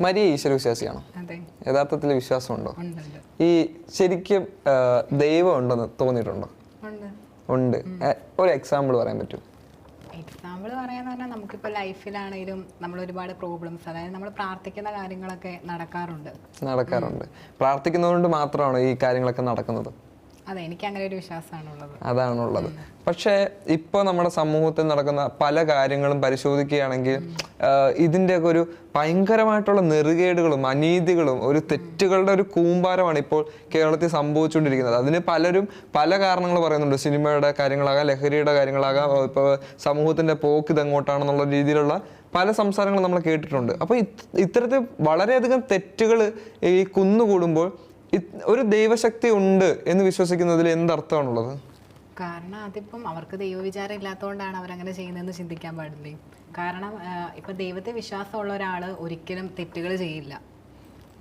Maria ഈശ്വര വിശ്വാസിയാണോ? യഥാർത്ഥത്തിൽ വിശ്വാസമുണ്ടോ? ഈ ശരിക്കും ദൈവം ഉണ്ടെന്ന് തോന്നിയിട്ടുണ്ടോ? ഉണ്ട്. ഉണ്ട്. ഒരു എക്സാമ്പിൾ പറയാൻ പറ്റും എക്സാമ്പിൾ പറയാന്ന് പറഞ്ഞാൽ നമുക്കിപ്പോൾ ലൈഫിലാണെങ്കിലും നമ്മൾ ഒരുപാട് പ്രോബ്ലംസ് അതായത് നമ്മൾ പ്രാർത്ഥിക്കുന്ന കാര്യങ്ങളൊക്കെ നടക്കാറുണ്ട്. നടക്കാറുണ്ട്. പ്രാർത്ഥിക്കുന്നതുകൊണ്ട് മാത്രമാണ് ഈ കാര്യങ്ങളൊക്കെ നടക്കുന്നത്? അതെ എനിക്ക് അങ്ങനെ ഒരു വിശ്വാസമാണുള്ളത്. അതാണുള്ളത്. പക്ഷേ ഇപ്പോൾ നമ്മുടെ സമൂഹത്തിൽ നടക്കുന്ന പല കാര്യങ്ങളും പരിശോധിക്കുകയാണെങ്കിൽ ഇതിന്റെ ഇതിന്റെയൊക്കെ ഒരു ഭയങ്കരമായിട്ടുള്ള നെറുകേടുകളും അനീതികളും ഒരു തെറ്റുകളുടെ ഒരു കൂമ്പാരമാണ് ഇപ്പോൾ കേരളത്തിൽ സംഭവിച്ചുകൊണ്ടിരിക്കുന്നത്. അതിന് പലരും പല കാരണങ്ങൾ പറയുന്നുണ്ട്. സിനിമയുടെ കാര്യങ്ങളാകാം ലഹരിയുടെ കാര്യങ്ങളാകാം ഇപ്പോൾ സമൂഹത്തിന്റെ പോക്ക് ഇതെങ്ങോട്ടാണെന്നുള്ള രീതിയിലുള്ള പല സംസാരങ്ങളും നമ്മൾ കേട്ടിട്ടുണ്ട്. അപ്പോൾ ഇത്തരത്തിൽ വളരെയധികം തെറ്റുകൾ ഈ കുന്നുകൂടുമ്പോൾ ഒരു ദൈവശക്തി ഉണ്ട് എന്ന് വിശ്വസിക്കുന്നതിൽ എന്തർത്ഥമാണുള്ളത്? കാരണം അതിപ്പം അവർക്ക് ദൈവവിചാരം ഇല്ലാത്തതുകൊണ്ടാണ് അവരങ്ങനെ ചെയ്യുന്നതെന്ന് ചിന്തിക്കാൻ പാടില്ലേ? കാരണം ഇപ്പം ദൈവത്തെ വിശ്വാസമുള്ള ഒരാൾ ഒരിക്കലും തെറ്റുകൾ ചെയ്യില്ല.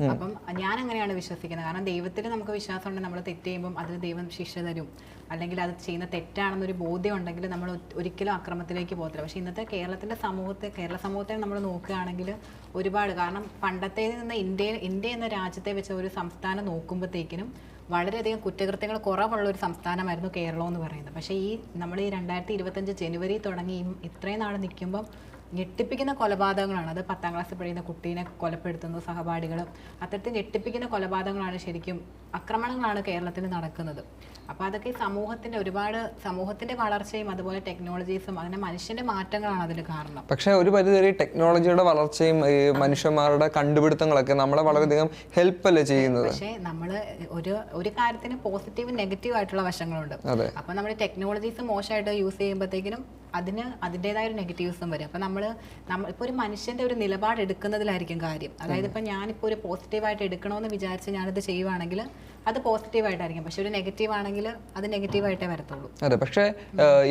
അപ്പം ഞാൻ അങ്ങനെയാണ് വിശ്വസിക്കുന്നത്. കാരണം ദൈവത്തിൽ നമുക്ക് വിശ്വാസം ഉണ്ടെങ്കിൽ നമ്മൾ തെറ്റ് ചെയ്യുമ്പോൾ അതിന് ദൈവം ശിക്ഷ തരും. അല്ലെങ്കിൽ അത് ചെയ്യുന്ന തെറ്റാണെന്നൊരു ബോധ്യം ഉണ്ടെങ്കിൽ നമ്മൾ ഒരിക്കലും അക്രമത്തിലേക്ക് പോകത്തില്ല. പക്ഷേ ഇന്നത്തെ കേരളത്തിന്റെ സമൂഹത്തെ കേരള സമൂഹത്തെ നമ്മൾ നോക്കുകയാണെങ്കിൽ ഒരുപാട്. കാരണം പണ്ടത്തെ നിന്ന് ഇന്ത്യ ഇന്ത്യ എന്ന രാജ്യത്തെ വെച്ച ഒരു സംസ്ഥാനം നോക്കുമ്പോഴത്തേക്കിനും വളരെയധികം കുറ്റകൃത്യങ്ങൾ കുറവുള്ള ഒരു സംസ്ഥാനമായിരുന്നു കേരളം എന്ന് പറയുന്നത്. പക്ഷേ ഈ നമ്മൾ ഈ രണ്ടായിരത്തി ഇരുപത്തഞ്ച് ജനുവരി തുടങ്ങി ഇത്രയും നാൾ നിൽക്കുമ്പം ഞെട്ടിപ്പിക്കുന്ന കൊലപാതകങ്ങളാണ്. അത് പത്താം ക്ലാസ്സിൽ പഠിക്കുന്ന കുട്ടീനെ കൊലപ്പെടുത്തുന്നു സഹപാഠികളും. അത്തരത്തിൽ ഞെട്ടിപ്പിക്കുന്ന കൊലപാതകങ്ങളാണ് ശരിക്കും ആക്രമണങ്ങളാണ് കേരളത്തിൽ നടക്കുന്നത്. അപ്പോൾ അതൊക്കെ സമൂഹത്തിന്റെ ഒരുപാട് സമൂഹത്തിന്റെ വളർച്ചയും അതുപോലെ ടെക്നോളജീസും അങ്ങനെ മനുഷ്യന്റെ മാറ്റങ്ങളാണ് അതിന് കാരണം. പക്ഷേ ഒരു പരിധി വരെ ടെക്നോളജിയുടെ വളർച്ചയും ഈ മനുഷ്യന്മാരുടെ കണ്ടുപിടുത്തങ്ങളൊക്കെ നമ്മളെ വളരെയധികം ഹെൽപ്പ് അല്ലേ ചെയ്യുന്നത്? പക്ഷേ നമ്മൾ ഒരു ഒരു കാര്യത്തിന് പോസിറ്റീവും നെഗറ്റീവ് ആയിട്ടുള്ള വശങ്ങളുണ്ട്. അപ്പോൾ നമ്മൾ ടെക്നോളജീസ് മോശമായിട്ട് യൂസ് ചെയ്യുമ്പോഴത്തേക്കിനും അതിന് അതിന്റെതായ ഒരു നെഗറ്റീവ്സും വരും. അപ്പോൾ നമ്മൾ നമ്മൾ ഇപ്പോൾ ഒരു മനുഷ്യന്റെ ഒരു നിലപാട് എടുക്കുന്നതിലായിരിക്കും കാര്യം. അതായത് ഇപ്പോൾ ഞാനിപ്പോൾ ഒരു പോസിറ്റീവായിട്ട് എടുക്കണമെന്ന് വിചാരിച്ച് ഞാനത് ചെയ്യുവാണെങ്കിൽ അത് പോസിറ്റീവായിട്ടായിരിക്കും പക്ഷെ ഒരു നെഗറ്റീവ് ആണെങ്കിൽ അത് നെഗറ്റീവായിട്ടേ വരത്തുള്ളൂ. അതെ പക്ഷേ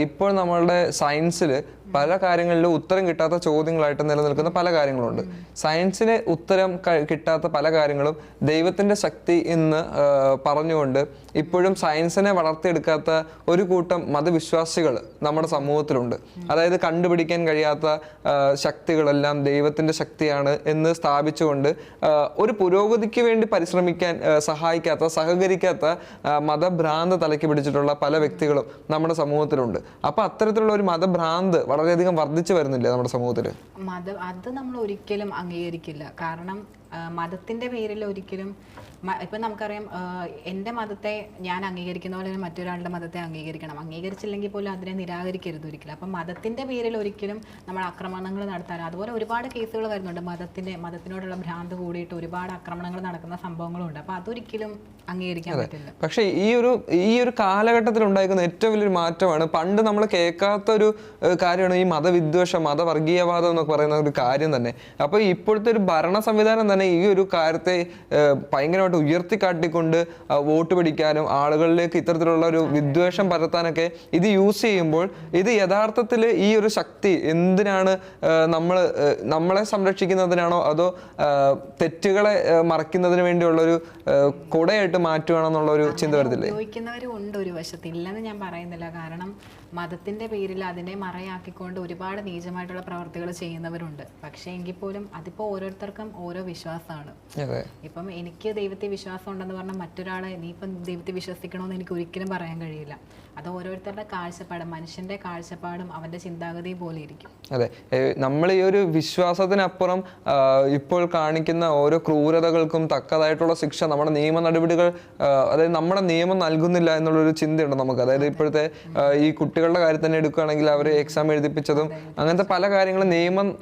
ഇപ്പോൾ നമ്മളുടെ സയൻസിൽ പല കാര്യങ്ങളിലും ഉത്തരം കിട്ടാത്ത ചോദ്യങ്ങളായിട്ട് നിലനിൽക്കുന്ന പല കാര്യങ്ങളുണ്ട്. സയൻസിന് ഉത്തരം കിട്ടാത്ത പല കാര്യങ്ങളും ദൈവത്തിന്റെ ശക്തി എന്ന് പറഞ്ഞുകൊണ്ട് ഇപ്പോഴും സയൻസിനെ വളർത്തിയെടുക്കാത്ത ഒരു കൂട്ടം മതവിശ്വാസികൾ നമ്മുടെ സമൂഹത്തിലുണ്ട്. അതായത് കണ്ടുപിടിക്കാൻ കഴിയാത്ത ശക്തികളെല്ലാം ദൈവത്തിന്റെ ശക്തിയാണ് എന്ന് സ്ഥാപിച്ചുകൊണ്ട് ഒരു പുരോഗതിക്ക് വേണ്ടി പരിശ്രമിക്കാൻ സഹായിക്കാത്ത സഹകരിക്കാത്ത മതഭ്രാന്ത് തലയ്ക്ക് പിടിച്ചിട്ടുള്ള പല വ്യക്തികളും നമ്മുടെ സമൂഹത്തിലുണ്ട്. അപ്പൊ അത്തരത്തിലുള്ള ഒരു മതഭ്രാന്ത് വളരെയധികം വർദ്ധിച്ചു വരുന്നില്ല നമ്മുടെ സമൂഹത്തിൽ മത അത് നമ്മൾ ഒരിക്കലും അംഗീകരിക്കില്ല. കാരണം ആ, മതത്തിന്റെ പേരിൽ ഒരിക്കലും ഇപ്പം നമുക്കറിയാം എന്റെ മതത്തെ ഞാൻ അംഗീകരിക്കുന്ന പോലെ തന്നെ മറ്റൊരാളുടെ മതത്തെ അംഗീകരിക്കണം. അംഗീകരിച്ചില്ലെങ്കിൽ പോലും അതിനെ നിരാകരിക്കരുത് ഒരിക്കലും. അപ്പം മതത്തിന്റെ പേരിൽ ഒരിക്കലും നമ്മൾ ആക്രമണങ്ങൾ നടത്താൻ അതുപോലെ ഒരുപാട് കേസുകൾ വരുന്നുണ്ട് മതത്തിന്റെ മതത്തിനോടുള്ള ഭ്രാന്ത് കൂടിയിട്ട് ഒരുപാട് ആക്രമണങ്ങൾ നടക്കുന്ന സംഭവങ്ങളുണ്ട്. അപ്പം അതൊരിക്കലും അംഗീകരിക്കാൻ പറ്റില്ല. പക്ഷേ ഈ ഒരു ഈ ഒരു കാലഘട്ടത്തിൽ ഉണ്ടായിരിക്കുന്ന ഏറ്റവും വലിയൊരു മാറ്റമാണ് പണ്ട് നമ്മൾ കേൾക്കാത്ത ഒരു കാര്യമാണ് ഈ മതവിദ്വേഷം മതവർഗീയവാദം എന്നൊക്കെ പറയുന്ന ഒരു കാര്യം തന്നെ. അപ്പോൾ ഇപ്പോഴത്തെ ഒരു ഭരണ സംവിധാനം തന്നെ ഈ ഒരു കാര്യത്തെ ഭയങ്കരമായിട്ട് ഉയർത്തിക്കാട്ടിക്കൊണ്ട് വോട്ട് പിടിക്കാനും ആളുകളിലേക്ക് ഇത്തരത്തിലുള്ള ഒരു വിദ്വേഷം പരത്താനൊക്കെ ഇത് യൂസ് ചെയ്യുമ്പോൾ ഇത് യഥാർത്ഥത്തിൽ ഈ ഒരു ശക്തി എന്തിനാണ് നമ്മൾ നമ്മളെ സംരക്ഷിക്കുന്നതിനാണോ അതോ തെറ്റുകളെ മറയ്ക്കുന്നതിന് വേണ്ടിയുള്ള ഒരു ഏഹ്, കുടയായിട്ട് മാറ്റുകയാണെന്നുള്ള ഒരു ചിന്ത വരത്തില്ലേ? ഉപയോഗിക്കുന്നവരും ഉണ്ട് ഒരു വശത്ത്. ഇല്ലെന്ന് ഞാൻ പറയുന്നില്ല. കാരണം മതത്തിന്റെ പേരിൽ അതിനെ മറയാക്കിക്കൊണ്ട് ഒരുപാട് നീചമായിട്ടുള്ള പ്രവർത്തികൾ ചെയ്യുന്നവരുണ്ട്. പക്ഷേ എങ്കിൽ പോലും അതിപ്പോ ഓരോരുത്തർക്കും ഓരോ വിശ്വാസമാണ്. ഇപ്പം എനിക്ക് ദൈവത്തെ വിശ്വാസം ഉണ്ടെന്ന് പറഞ്ഞാൽ മറ്റൊരാളെ നീ ഇപ്പം ദൈവത്തെ വിശ്വസിക്കണമെന്ന് എനിക്ക് ഒരിക്കലും പറയാൻ കഴിയില്ല. അത് ഓരോരുത്തരുടെ കാഴ്ചപ്പാട് മനുഷ്യന്റെ കാഴ്ചപ്പാടും അവന്റെ ചിന്താഗതിയും പോലെ ഇരിക്കും. അതെ. നമ്മൾ ഈ ഒരു വിശ്വാസത്തിനപ്പുറം ഇപ്പോൾ കാണിക്കുന്ന ഓരോ ക്രൂരതകൾക്കും തക്കതായിട്ടുള്ള ശിക്ഷ നമ്മുടെ നിയമ നടപടികൾ അതായത് നമ്മുടെ നിയമം നൽകുന്നില്ല എന്നുള്ളൊരു ചിന്തയുണ്ട് നമുക്ക്. അതായത് ഇപ്പോഴത്തെ ഈ കുട്ടികളുടെ കാര്യം തന്നെ എടുക്കുകയാണെങ്കിൽ അവർ എക്സാം എഴുതിപ്പിച്ചതും അങ്ങനത്തെ പല കാര്യങ്ങളും നിയമം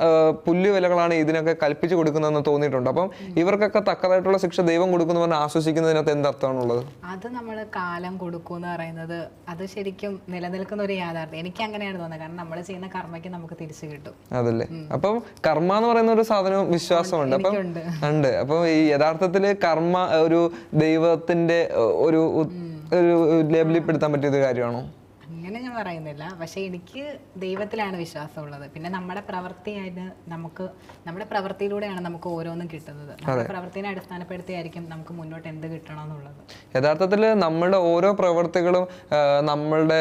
പുല്ലുവിലകളാണ് ഇതിനൊക്കെ കൽപ്പിച്ചു കൊടുക്കുന്നതെന്ന് തോന്നിയിട്ടുണ്ട്. അപ്പം ഇവർക്കൊക്കെ തക്കതായിട്ടുള്ള ശിക്ഷ ദൈവം കൊടുക്കുന്നു പറഞ്ഞ് ആശ്വസിക്കുന്നതിനകത്ത് എന്തർത്ഥമാണുള്ളത്? അത് നമ്മൾ കാലം കൊടുക്കും എന്ന് പറയുന്നത് അത് ശരിക്കും നിലനിൽക്കുന്ന ഒരു യാഥാർത്ഥ്യം. എനിക്ക് അങ്ങനെയാണ് തോന്നുന്നത്. കാരണം നമ്മൾ ചെയ്യുന്ന കർമ്മയ്ക്ക് നമുക്ക് തിരിച്ചു കിട്ടും. അതല്ലേ? അപ്പം കർമ്മ എന്ന് പറയുന്ന ഒരു സാധനവും വിശ്വാസമുണ്ട്. അപ്പം ഉണ്ട്. അപ്പം ഈ യഥാർത്ഥത്തിൽ കർമ്മ ഒരു ദൈവത്തിന്റെ ഏഹ്, ഒരു ഒരു ലേബലിൽ പെടുത്താൻ പറ്റിയ ഒരു കാര്യമാണോ? അങ്ങനെ ഞാൻ പറയുന്നില്ല. പക്ഷെ എനിക്ക് ദൈവത്തിലാണ് വിശ്വാസമുള്ളത്. പിന്നെ നമ്മുടെ പ്രവൃത്തിയായിട്ട് നമുക്ക് നമ്മുടെ പ്രവൃത്തിയിലൂടെയാണ് നമുക്ക് ഓരോന്നും കിട്ടുന്നത്. നമ്മുടെ പ്രവൃത്തിനെ അടിസ്ഥാനപ്പെടുത്തിയായിരിക്കും നമുക്ക് മുന്നോട്ട് എന്ത് കിട്ടണമെന്നുള്ളത്. യഥാർത്ഥത്തിൽ നമ്മുടെ ഓരോ പ്രവൃത്തികളും നമ്മളുടെ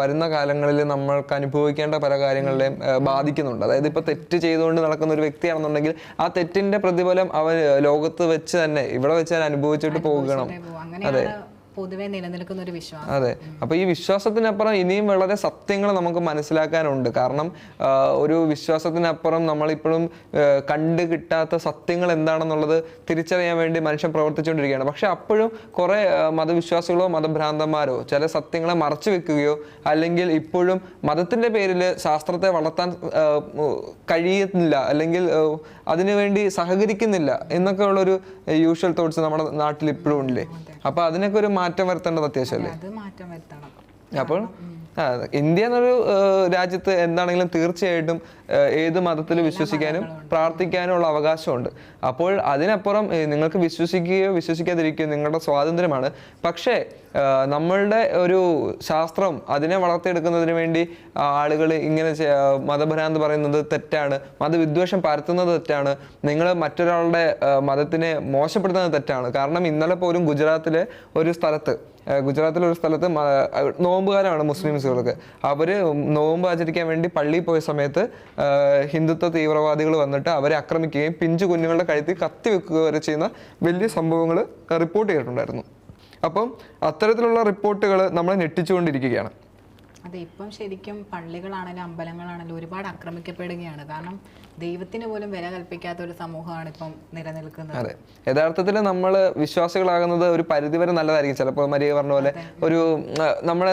വരുന്ന കാലങ്ങളിൽ നമ്മൾക്ക് അനുഭവിക്കേണ്ട പല കാര്യങ്ങളെയും ബാധിക്കുന്നുണ്ട്. അതായത് ഇപ്പൊ തെറ്റ് ചെയ്തുകൊണ്ട് നടക്കുന്ന ഒരു വ്യക്തിയാണെന്നുണ്ടെങ്കിൽ ആ തെറ്റിന്റെ പ്രതിഫലം അവൻ ലോകത്ത് വെച്ച് തന്നെ ഇവിടെ വെച്ച് തന്നെ അനുഭവിച്ചിട്ട് പോകണം അതെ. പൊതുവെ നിലനിൽക്കുന്ന ഒരു വിശ്വാസം. അതെ. അപ്പൊ ഈ വിശ്വാസത്തിനപ്പുറം ഇനിയും വളരെ സത്യങ്ങൾ നമുക്ക് മനസ്സിലാക്കാനുണ്ട്. കാരണം ഒരു വിശ്വാസത്തിനപ്പുറം നമ്മളിപ്പോഴും കണ്ടു കിട്ടാത്ത സത്യങ്ങൾ എന്താണെന്നുള്ളത് തിരിച്ചറിയാൻ വേണ്ടി മനുഷ്യൻ പ്രവർത്തിച്ചുകൊണ്ടിരിക്കുകയാണ്. പക്ഷെ അപ്പോഴും കുറെ മതവിശ്വാസികളോ മതഭ്രാന്തന്മാരോ ചില സത്യങ്ങളെ മറച്ചു വെക്കുകയോ അല്ലെങ്കിൽ ഇപ്പോഴും മതത്തിന്റെ പേരിൽ ശാസ്ത്രത്തെ വളർത്താൻ കഴിയുന്നില്ല അല്ലെങ്കിൽ അതിനുവേണ്ടി സഹകരിക്കുന്നില്ല എന്നൊക്കെ ഉള്ളൊരു യൂഷ്വൽ തോട്ട്സ് നമ്മുടെ നാട്ടിൽ ഇപ്പോഴും ഉണ്ടല്ലേ അപ്പൊ അതിനൊക്കെ ഒരു മാറ്റം വരുത്തേണ്ടത് അത്യാവശ്യമല്ലേ? അപ്പോൾ ഇന്ത്യ എന്നൊരു രാജ്യത്ത് എന്താണെങ്കിലും തീർച്ചയായിട്ടും ഏത് മതത്തിൽ വിശ്വസിക്കാനും പ്രാർത്ഥിക്കാനും ഉള്ള അവകാശമുണ്ട്. അപ്പോൾ അതിനപ്പുറം നിങ്ങൾക്ക് വിശ്വസിക്കുകയോ വിശ്വസിക്കാതിരിക്കുകയോ നിങ്ങളുടെ സ്വാതന്ത്ര്യമാണ്. പക്ഷേ നമ്മളുടെ ഒരു ശാസ്ത്രം അതിനെ വളർത്തിയെടുക്കുന്നതിന് വേണ്ടി ആളുകൾ ഇങ്ങനെ മതഭരാന്ത് പറയുന്നത് തെറ്റാണ്. മതവിദ്വേഷം പരത്തുന്നത് തെറ്റാണ്. നിങ്ങൾ മറ്റൊരാളുടെ മതത്തിനെ മോശപ്പെടുത്തുന്നത് തെറ്റാണ്. കാരണം ഇന്നലെ പോലും ഗുജറാത്തിലെ ഒരു സ്ഥലത്ത് ഗുജറാത്തിലെ ഒരു സ്ഥലത്ത് നോമ്പുകാരാണ് അഹ് നോമ്പുകാരാണ് അവർ നോമ്പ് ആചരിക്കാൻ വേണ്ടി പള്ളിയിൽ പോയ സമയത്ത് ഹിന്ദുത്വ തീവ്രവാദികൾ വന്നിട്ട് അവരെ ആക്രമിക്കുകയും പിഞ്ചു കുഞ്ഞുങ്ങളുടെ കഴുത്തിൽ കത്തി വെക്കുക വരെ ചെയ്യുന്ന വലിയ സംഭവങ്ങൾ റിപ്പോർട്ട് ചെയ്തിട്ടുണ്ടായിരുന്നു. അപ്പം അത്തരത്തിലുള്ള റിപ്പോർട്ടുകൾ നമ്മളെ ഞെട്ടിച്ചുകൊണ്ടിരിക്കുകയാണ്. അതെ ഇപ്പം ശരിക്കും പള്ളികളാണെങ്കിലും അമ്പലങ്ങളാണെങ്കിലും ഒരുപാട് ആക്രമിക്കപ്പെടുകയാണ്. കാരണം ദൈവത്തിന് പോലും വില കൽപ്പിക്കാത്ത ഒരു സമൂഹമാണ് ഇപ്പം നിലനിൽക്കുന്നത്. അതെ. യഥാർത്ഥത്തിൽ നമ്മൾ വിശ്വാസികളാകുന്നത് ഒരു പരിധിവരെ നല്ലതായിരിക്കും. ചിലപ്പോൾ മരിയ പറഞ്ഞ പോലെ ഒരു നമ്മളെ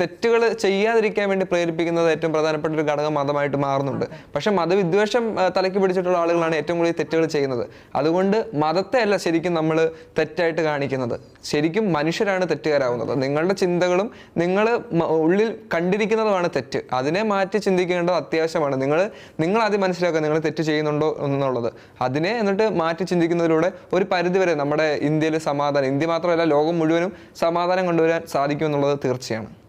തെറ്റുകൾ ചെയ്യാതിരിക്കാൻ വേണ്ടി പ്രേരിപ്പിക്കുന്നത് ഏറ്റവും പ്രധാനപ്പെട്ട ഒരു ഘടകം മതമായിട്ട് മാറുന്നുണ്ട്. പക്ഷെ മതവിദ്വേഷം തലയ്ക്ക് പിടിച്ചിട്ടുള്ള ആളുകളാണ് ഏറ്റവും കൂടുതൽ തെറ്റുകൾ ചെയ്യുന്നത്. അതുകൊണ്ട് മതത്തെ അല്ല ശരിക്കും നമ്മൾ തെറ്റായിട്ട് കാണിക്കുന്നത്. ശരിക്കും മനുഷ്യരാണ് തെറ്റുകാരാവുന്നത്. നിങ്ങളുടെ ചിന്തകളും നിങ്ങൾ ഉള്ളിൽ കണ്ടിരിക്കുന്നതുമാണ് തെറ്റ്. അതിനെ മാറ്റി ചിന്തിക്കേണ്ടത് അത്യാവശ്യമാണ്. നിങ്ങൾ നിങ്ങൾ ആദ്യം മനസ്സിലാക്കുക നിങ്ങൾ തെറ്റ് ചെയ്യുന്നുണ്ടോ എന്നുള്ളത്. അതിനെ എന്നിട്ട് മാറ്റി ചിന്തിക്കുന്നതിലൂടെ ഒരു പരിധിവരെ നമ്മുടെ ഇന്ത്യയിൽ സമാധാനം ഇന്ത്യ മാത്രമല്ല ലോകം മുഴുവനും സമാധാനം കൊണ്ടുവരാൻ സാധിക്കും എന്നുള്ളത് തീർച്ചയാണ്.